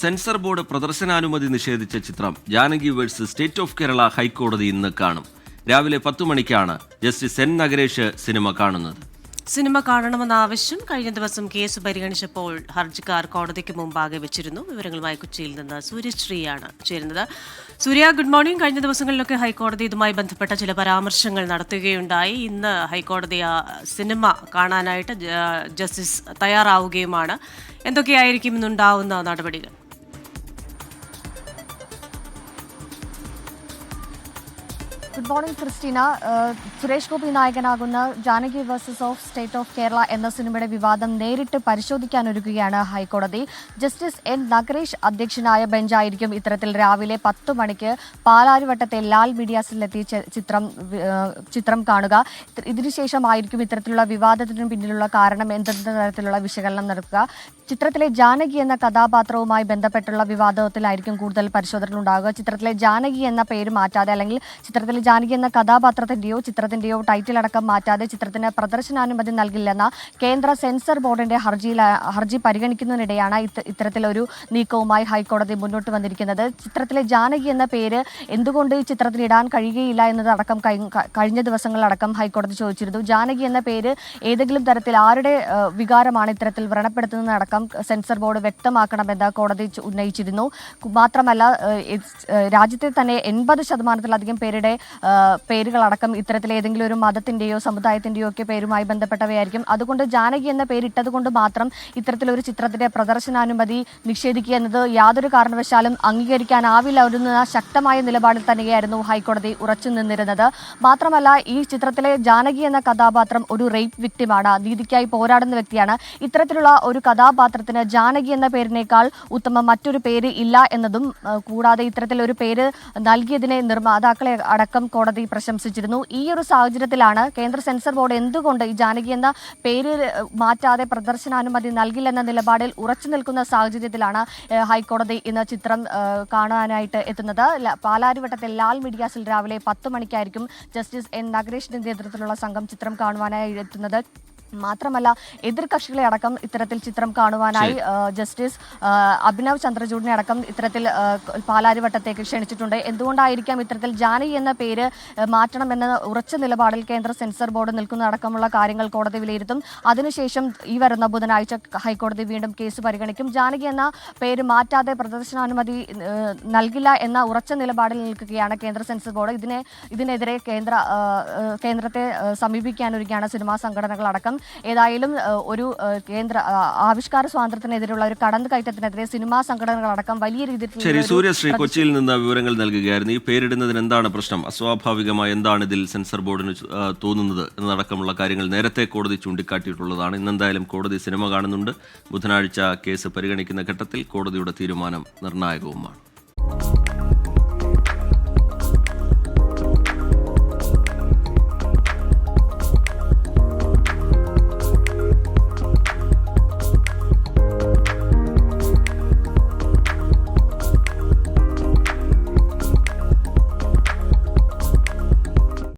Censor board പ്രദർശനാനുമതി നിഷേധിച്ച ചിത്രം Janaki versus state of Kerala ഹൈക്കോടതി ഇന്ന് കാണും. രാവിലെ പത്തു മണിക്കാണ് ജസ്റ്റിസ് എൻ നഗരേഷ് സിനിമ കാണുന്നത്. സിനിമ കാണണമെന്ന ആവശ്യം കഴിഞ്ഞ ദിവസം കേസ് പരിഗണിച്ചപ്പോൾ ഹർജിക്കാർ കോടതിക്ക് മുമ്പാകെ വെച്ചിരുന്നു. വിവരങ്ങളുമായി കൊച്ചിയിൽ നിന്ന് സൂര്യശ്രീയാണ് ചേരുന്നത്. Surya good morning. കഴിഞ്ഞ ദിവസങ്ങളിലൊക്കെ ഹൈക്കോടതി ഇതുമായി ബന്ധപ്പെട്ട ചില പരാമർശങ്ങൾ നടത്തുകയുണ്ടായി. ഇന്ന് ഹൈക്കോടതി ആ സിനിമ കാണാനായിട്ട് ജസ്റ്റിസ് തയ്യാറാവുകയുമാണ്. എന്തൊക്കെയായിരിക്കും ഇന്നുണ്ടാവുന്ന നടപടികൾ? Good morning Christina Suresh Gopi നായകനാകുന്ന Janaki versus of state of Kerala എന്ന സിനിമയുടെ വിവാദം നേരിട്ട് പരിശോധിക്കാനൊരുക്കുകയാണ് ഹൈക്കോടതി. Justice N. നഗരേഷ് അധ്യക്ഷനായ ബെഞ്ചായിരിക്കും ഇത്തരത്തിൽ രാവിലെ പത്ത് മണിക്ക് പാലാരിവട്ടത്തെ ലാൽ മീഡിയാസിലെത്തി ചിത്രം ചിത്രം കാണുക. ഇത് ഇതിനുശേഷമായിരിക്കും ഇത്തരത്തിലുള്ള വിവാദത്തിന് പിന്നിലുള്ള കാരണം എന്തെന്ന തരത്തിലുള്ള വിശകലനം നടക്കുക ചിത്രത്തിലെ ജാനകി എന്ന കഥാപാത്രവുമായി ബന്ധപ്പെട്ടുള്ള വിവാദത്തിലായിരിക്കും കൂടുതൽ പരിശോധനകൾ ഉണ്ടാകുക ചിത്രത്തിലെ ജാനകി എന്ന പേര് മാറ്റാതെ അല്ലെങ്കിൽ ചിത്രത്തിലെ ജാനകി എന്ന കഥാപാത്രത്തിന്റെയോ ചിത്രത്തിന്റെയോ ടൈറ്റിൽ അടക്കം മാറ്റാതെ ചിത്രത്തിന് പ്രദർശനാനുമതി നൽകില്ലെന്ന കേന്ദ്ര സെൻസർ ബോർഡിന്റെ ഹർജിയിൽ ഹർജി പരിഗണിക്കുന്നതിനിടെയാണ് ഇത് ഇത്തരത്തിലൊരു നീക്കവുമായി ഹൈക്കോടതി മുന്നോട്ട് വന്നിരിക്കുന്നത്. ചിത്രത്തിലെ ജാനകി എന്ന പേര് എന്തുകൊണ്ട് ഈ ചിത്രത്തിൽ ഇടാൻ കഴിയുകയില്ല എന്നതടക്കം കഴിഞ്ഞ ദിവസങ്ങളിലടക്കം ഹൈക്കോടതി ചോദിച്ചിരുന്നു. ജാനകി എന്ന പേര് ഏതെങ്കിലും തരത്തിൽ ആരുടെ വികാരമാണ് ഇത്തരത്തിൽ വ്രണപ്പെടുത്തുന്നതടക്കം സെൻസർ ബോർഡ് വ്യക്തമാക്കണമെന്ന് കോടതി ഉന്നയിച്ചിരുന്നു. മാത്രമല്ല രാജ്യത്തെ തന്നെ എൺപത് ശതമാനത്തിലധികം പേരുടെ പേരുകളടക്കം ഇത്തരത്തിൽ ഏതെങ്കിലും ഒരു മതത്തിന്റെയോ സമുദായത്തിന്റെയോ ഒക്കെ പേരുമായി ബന്ധപ്പെട്ടവയായിരിക്കും. അതുകൊണ്ട് ജാനകി എന്ന പേരിട്ടത് കൊണ്ട് മാത്രം ഇത്തരത്തിലൊരു ചിത്രത്തിന്റെ പ്രദർശനാനുമതി നിഷേധിക്കുക എന്നത് യാതൊരു കാരണവശാലും അംഗീകരിക്കാനാവില്ല. ഒരു ശക്തമായ നിലപാടിൽ തന്നെയായിരുന്നു ഹൈക്കോടതി ഉറച്ചു നിന്നിരുന്നത്. മാത്രമല്ല ഈ ചിത്രത്തിലെ ജാനകി എന്ന കഥാപാത്രം ഒരു റേപ്പ് വിക്ടിമാണ്. നീതിക്കായി പോരാടുന്ന വ്യക്തിയാണ്. ഇത്തരത്തിലുള്ള ഒരു കഥാപാത്രത്തിന് ജാനകി എന്ന പേരിനേക്കാൾ ഉത്തമ മറ്റൊരു പേര് ഇല്ല എന്നതും കൂടാതെ ഇത്തരത്തിലൊരു പേര് നൽകിയതിനെ നിർമ്മാതാക്കളെ അടക്കം കോടതി പ്രശംസിച്ചിരുന്നു. ഈ ഒരു സാഹചര്യത്തിലാണ് കേന്ദ്ര സെൻസർ ബോർഡ് എന്തുകൊണ്ട് ഈ ജാനകി എന്ന പേര് മാറ്റാതെ പ്രദർശനാനുമതി നൽകില്ലെന്ന നിലപാടിൽ ഉറച്ചു നിൽക്കുന്ന സാഹചര്യത്തിലാണ് ഹൈക്കോടതി ഇന്ന് ചിത്രം കാണാനായിട്ട് എത്തുന്നത്. പാലാരിവട്ടത്തെ ലാൽ മീഡിയാസിൽ രാവിലെ പത്ത് മണിക്കായിരിക്കും ജസ്റ്റിസ് എൻ. നഗരേഷിന്റെ നേതൃത്വത്തിലുള്ള സംഘം ചിത്രം കാണുവാനായി എത്തുന്നത്. മാത്രമല്ല എതിർ കക്ഷികളെ അടക്കം ഇത്തരത്തിൽ ചിത്രം കാണുവാനായി ജസ്റ്റിസ് അഭിനവ് ചന്ദ്രചൂഡിനെ അടക്കം ഇത്തരത്തിൽ പാലാരിവട്ടത്തേക്ക് ക്ഷണിച്ചിട്ടുണ്ട്. എന്തുകൊണ്ടായിരിക്കാം ഇത്തരത്തിൽ ജാനി എന്ന പേര് മാറ്റണമെന്ന ഉറച്ച നിലപാടിൽ കേന്ദ്ര സെൻസർ ബോർഡ് നിൽക്കുന്നതടക്കമുള്ള കാര്യങ്ങൾ കോടതി വിലയിരുത്തും. അതിനുശേഷം ഈ വരുന്ന ബുധനാഴ്ച ഹൈക്കോടതി വീണ്ടും കേസ് പരിഗണിക്കും. ജാനകി എന്ന പേര് മാറ്റാതെ പ്രദർശനാനുമതി നൽകില്ല എന്ന ഉറച്ച നിലപാടിൽ നിൽക്കുകയാണ് കേന്ദ്ര സെൻസർ ബോർഡ്. ഇതിനെ ഇതിനെതിരെ കേന്ദ്ര കേന്ദ്രത്തെ സമീപിക്കാനൊരുക്കുകയാണ് സിനിമാ സംഘടനകളടക്കം. ഏതായാലും ഒരു കേന്ദ്ര ആവിഷ്കാര സ്വാതന്ത്ര്യത്തിനെതിരെയുള്ള ഒരു കടന്നുകയറ്റത്തിനെതിരെ സിനിമാ സംഘടനകളടക്കം വലിയ രീതിയിൽ സൂര്യശ്രീ കൊച്ചിയിൽ നിന്ന് വിവരങ്ങൾ നൽകുകയായിരുന്നു. ഈ പേരിടുന്നതിന് എന്താണ് പ്രശ്നം? അസ്വാഭാവികമായി എന്താണ് ഇതിൽ സെൻസർ ബോർഡിന് തോന്നുന്നത് എന്നതടക്കമുള്ള കാര്യങ്ങൾ നേരത്തെ കോടതി ചൂണ്ടിക്കാട്ടിയിട്ടുള്ളതാണ്. ഇന്നെന്തായാലും കോടതി സിനിമ കാണുന്നുണ്ട്. ബുധനാഴ്ച കേസ് പരിഗണിക്കുന്ന ഘട്ടത്തിൽ കോടതിയുടെ തീരുമാനം നിർണായകവുമാണ്.